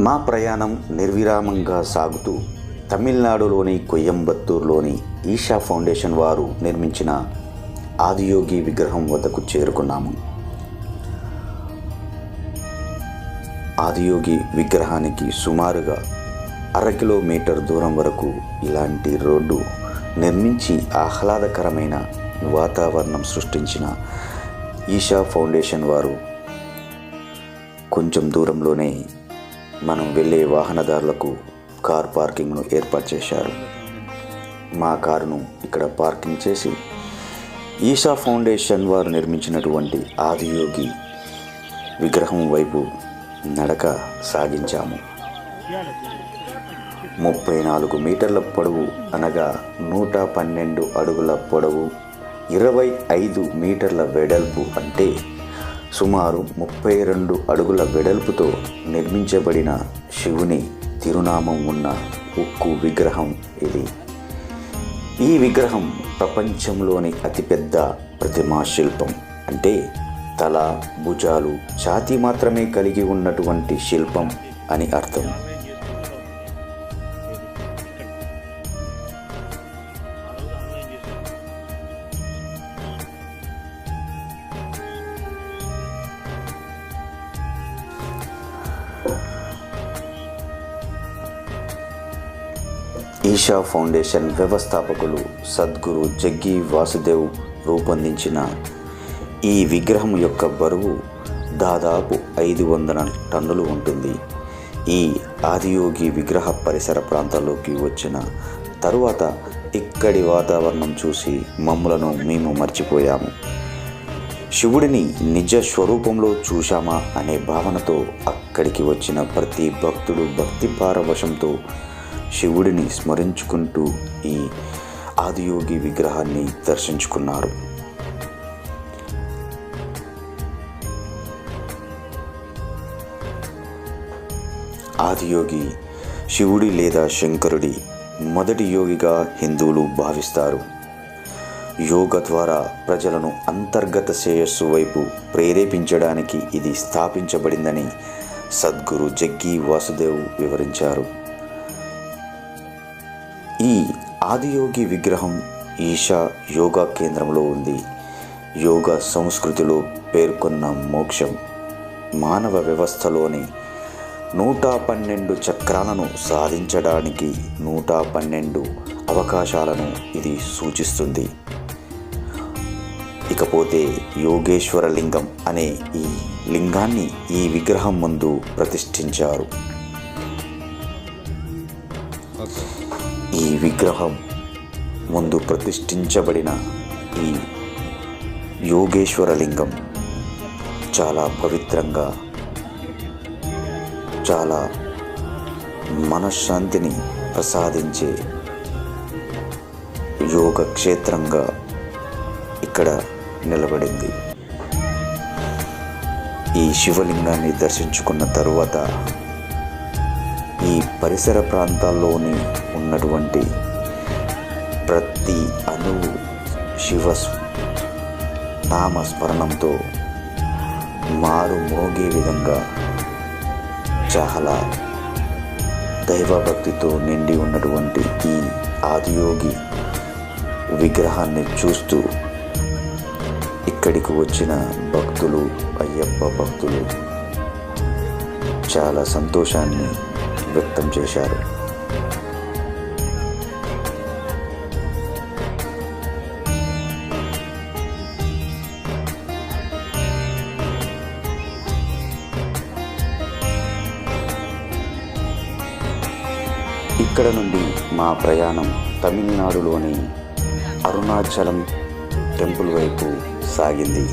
మా ప్రయాణం నిర్విరామంగా సాగుతూ తమిళనాడులోని కొయ్యంబత్తూరులోని ఈషా ఫౌండేషన్ వారు నిర్మించిన ఆదియోగి విగ్రహం వద్దకు చేరుకున్నాము. ఆదియోగి విగ్రహానికి సుమారుగా అర కిలోమీటర్ దూరం వరకు ఇలాంటి రోడ్డు నిర్మించి ఆహ్లాదకరమైన వాతావరణం సృష్టించిన ఈషా ఫౌండేషన్ వారు కొంచెం దూరంలోనే మనం వెళ్ళే వాహనదారులకు కార్ పార్కింగ్ను ఏర్పాటు చేశారు. మా కారును ఇక్కడ పార్కింగ్ చేసి ఈషా ఫౌండేషన్ వారు నిర్మించినటువంటి ఆదియోగి విగ్రహం వైపు నడక సాగించాము. ముప్పై నాలుగు మీటర్ల పొడవు అనగా నూట పన్నెండు అడుగుల పొడవు ఇరవై ఐదు మీటర్ల వెడల్పు అంటే సుమారు ముప్పై రెండు అడుగుల వెడల్పుతో నిర్మించబడిన శివుని తిరునామం ఉన్న ఉక్కు విగ్రహం ఇది. ఈ విగ్రహం ప్రపంచంలోని అతిపెద్ద ప్రతిమా శిల్పం. అంటే తల భుజాలు ఛాతి మాత్రమే కలిగి ఉన్నటువంటి శిల్పం అని అర్థం. ఈషా ఫౌండేషన్ వ్యవస్థాపకులు సద్గురు జగ్గి వాసుదేవ్ రూపొందించిన ఈ విగ్రహం యొక్క బరువు దాదాపు ఐదు వందల టన్నులు ఉంటుంది. ఈ ఆదియోగి విగ్రహ పరిసర ప్రాంతాల్లోకి వచ్చిన తరువాత ఇక్కడి వాతావరణం చూసి మమ్ములను మేము మర్చిపోయాము. శివుడిని నిజ స్వరూపంలో చూశామా అనే భావనతో అక్కడికి వచ్చిన ప్రతి భక్తుడు భక్తి పారవశంతో శివుడిని స్మరించుకుంటూ ఈ ఆదియోగి విగ్రహాన్ని దర్శించుకున్నారు. ఆదియోగి శివుడి లేదా శంకరుడి మొదటి యోగిగా హిందువులు భావిస్తారు. యోగ ద్వారా ప్రజలను అంతర్గత శ్రేయస్సు వైపు ప్రేరేపించడానికి ఇది స్థాపించబడిందని సద్గురు జగ్గి వాసుదేవ్ వివరించారు. ఈ ఆదియోగి విగ్రహం ఈషా యోగా కేంద్రంలో ఉంది. యోగా సంస్కృతిలో పేర్కొన్న మోక్షం మానవ వ్యవస్థలోని నూట పన్నెండు చక్రాలను సాధించడానికి నూట పన్నెండు అవకాశాలను ఇది సూచిస్తుంది. ఇకపోతే యోగేశ్వర లింగం అనే ఈ లింగాన్ని ఈ విగ్రహం ముందు ప్రతిష్ఠించారు. ఈ విగ్రహం ముందు ప్రతిష్ఠించబడిన ఈ యోగేశ్వర లింగం చాలా పవిత్రంగా చాలా మనశ్శాంతిని ప్రసాదించే యోగ క్షేత్రంగా ఇక్కడ నిలబడింది. ఈ శివలింగాన్ని దర్శించుకున్న తరువాత పరిసర ప్రాంతాల్లోని ఉన్నటువంటి ప్రతి అణువు శివ నామస్మరణంతో మారు మోగే విధంగా చాలా దైవభక్తితో నిండి ఉన్నటువంటి ఈ ఆదియోగి విగ్రహాన్ని చూస్తూ ఇక్కడికి వచ్చిన భక్తులు అయ్యప్ప భక్తులు చాలా సంతోషాన్ని వ్యక్తం చేశారు. ఇక్కడ నుండి మా ప్రయాణం తమిళనాడులోని అరుణాచలం టెంపుల్ వైపు సాగింది.